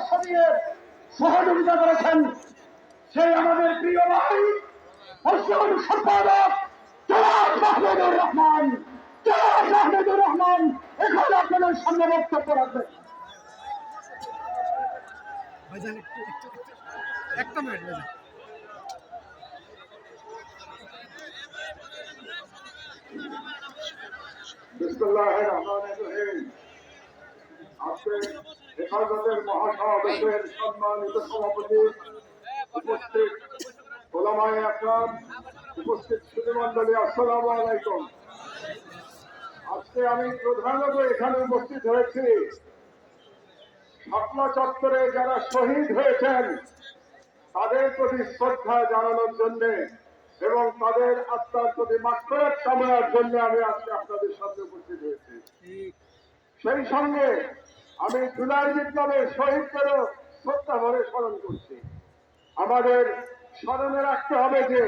পরামর্শ দিয়ে সহযোগিতা করেছেন সেই আমাদের প্রিয় ভাই মুসলিম সম্পাদক জনাব মাহমুদুর রহমান। জনাব মাহমুদুর রহমান এখন আপনাদের সামনে বক্তব্য রাখবেন। একটু মিনিট ভাইজান। বিসমুল্লাহির রহিম। আজকে আজকে আমি প্রধানত এখানে উপস্থিত হয়েছি। শাপলা চত্বরে যারা শহীদ হয়েছেন, তাদের প্রতি শ্রদ্ধা জানানোর জন্য এবং তাদের আত্মার প্রতি মাত্রার কামনার জন্য আমি আজকে আপনাদের সামনে উপস্থিত হয়েছি। সেই সঙ্গে আমি জুলাই বিপ্লবের শহীদদেরও শ্রদ্ধা ভরে স্মরণ করছি। আমাদের স্মরণে রাখতে হবে যে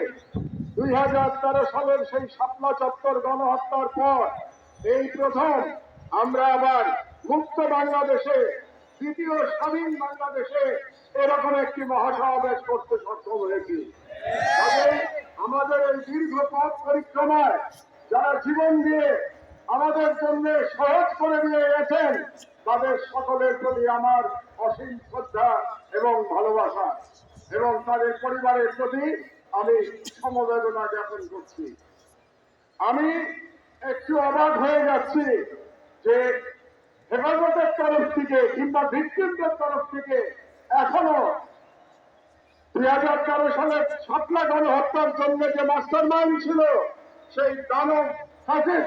দুই হাজার তেরো সালের সেই শাপলা চত্বর গণহত্যার পর এই প্রথম আমরা আবার মুক্ত বাংলাদেশে, দ্বিতীয় স্বাধীন বাংলাদেশে এরকম একটি মহাসমাবেশ করতে সক্ষম হয়েছি। আমাদের এই দীর্ঘ পথ পরিক্রমায় যারা জীবন দিয়ে আমাদের জন্য সহজ করে দিয়ে গেছেন। তাদের সকলের প্রতি আমার অসীম শ্রদ্ধা এবং ভালোবাসা এবং তাদের পরিবারের প্রতি আমি সমবেদনা জ্ঞাপন করছি। আমি একটু অবাক হয়ে যাচ্ছি যে হেফাজতের তরফ থেকে কিংবা ভিক্টিমদের তরফ থেকে এখনও দুই হাজার তেরো সালের সাতলা গণহত্যার জন্য যে মাস্টার মাইন্ড ছিল, সেই দানব হাসিস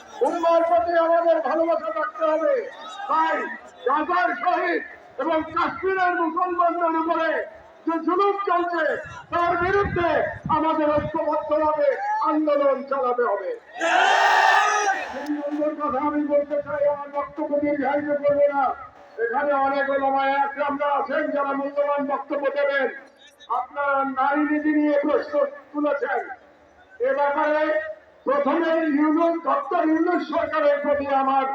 উম্মার প্রতি আমাদের ভালোবাসা রাখতে হবে। তাই গাজার শহীদ এবং কাশ্মীরের মুসলমানদের উপরে যে জুলুম চলছে, তার বিরুদ্ধে আমাদের ঐক্যবদ্ধভাবে আন্দোলন চালাতে হবে। কথা আমি বলতে চাই, আমার বক্তব্য দীর্ঘায়িত করব না। এখানে অনেক ওলামায় একরামরা আছেন, যারা মূল্যবান বক্তব্য দেবেন। আপনারা নারী নীতি নিয়ে প্রশ্ন তুলেছেন। এ ব্যাপারে প্রথমে ইউনুস ডক্টর ইউনুস সরকারের প্রতি আমার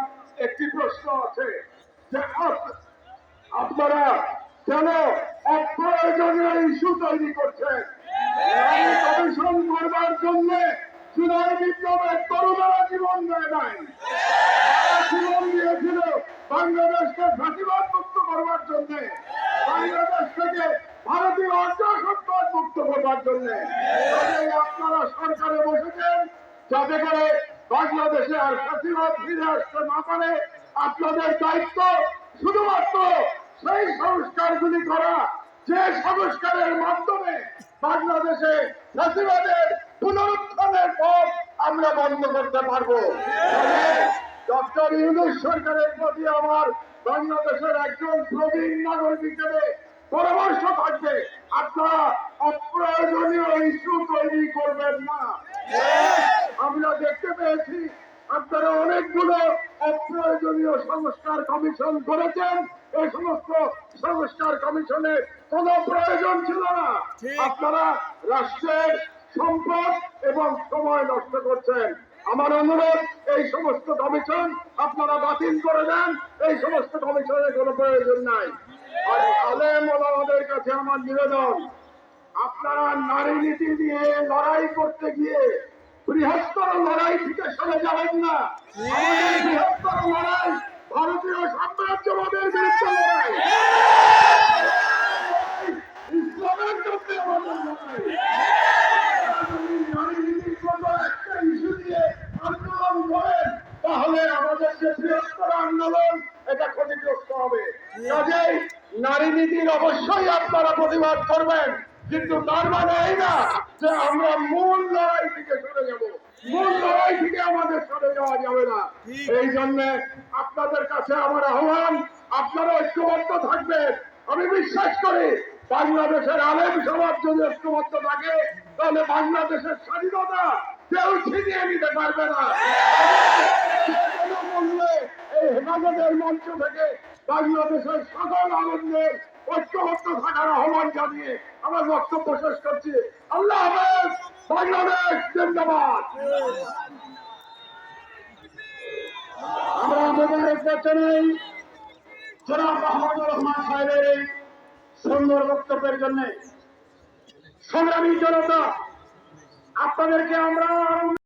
একটি প্রশ্ন আছে যে আপনারা কেন অপ্রয়োজনীয় ইস্যু তৈরি করছেন? করবার জন্য চুনাই বিপ্লবের জীবন দেয় নাই। জীবন দিয়েছিল বাংলাদেশকে ফাঁসিবাদ মুক্ত করবার জন্য। বাংলাদেশ থেকে ভারতীয় অর্ধসত্তার মুক্ত করবার জন্য। আপনারা সরকারে বসেছেন যাতে করে বাংলাদেশে আর ফাঁসিবাদ ফিরে আসতে না পারে আপনাদের দায়িত্ব শুধুমাত্র সেই সংস্কারগুলি করা, যে সংস্কারের মাধ্যমে বাংলাদেশে ফাঁসিবাদের পুনরুত্থানের পথ আমরা বন্ধ করতে পারব। ডক্টর ইউনুস সরকারের প্রতি আমার বাংলাদেশের একজন প্রবীণ নাগরিক হিসেবে পরামর্শ থাকবে, আপনারা অপ্রয়োজনীয় ইস্যু তৈরি করবেন না। আমরা দেখতে পেয়েছি আপনারা অনেকগুলো অপ্রয়োজনীয় সংস্কার কমিশন করেছেন। এই সমস্ত সংস্কার কমিশনের কোনো প্রয়োজন ছিল না। আপনারা রাষ্ট্রের সম্পদ এবং সময় নষ্ট করছেন। আমার অনুরোধ এই সমস্ত কমিশন আপনারা বাতিল করে দেন। এই সমস্ত কমিশনের কোনো প্রয়োজন নাই। আর আলেম ওলামাদের কাছে আমার নিবেদন আপনারা নারী নীতি নিয়ে লড়াই করতে গিয়ে বৃহত্তর লড়াই থেকে সরে যাবেন না। বৃহত্তর লড়াই ভারতীয় সাম্রাজ্যবাদের বিরুদ্ধে লড়াই। দিয়ে আন্দোলন করেন, তাহলে আমাদের যে আন্দোলন, এটা হবে। নারী নীতির অবশ্যই আপনারা প্রতিবাদ করবেন। কিন্তু তার মানে এই না যে আমরা মূল লড়াই থেকে সরে যাব। মূল লড়াই থেকে আমাদের সরে যাওয়া যাবে না। এই জন্য আপনাদের কাছে আমার আহ্বান আপনারা ঐক্যবদ্ধ থাকবেন। আমি বিশ্বাস করি বাংলাদেশের আলেম সমাজ যদি ঐক্যবদ্ধ থাকে তাহলে বাংলাদেশের স্বাধীনতা কেউ ছিনিয়ে নিতে পারবে না। এই হেফাজতের মঞ্চ থেকে বাংলাদেশের সকল আনন্দের ঐক্যবদ্ধ থাকার আহ্বান জানিয়ে আমার বক্তব্য শেষ করছি। আল্লাহ বাংলাদেশ জিন্দাবাদ। আমরা জনাব মাহমুদুর রহমান সাহেবের এই সুন্দর বক্তব্যের জন্য সংগ্রামী জনতা, আপনাদেরকে আমরা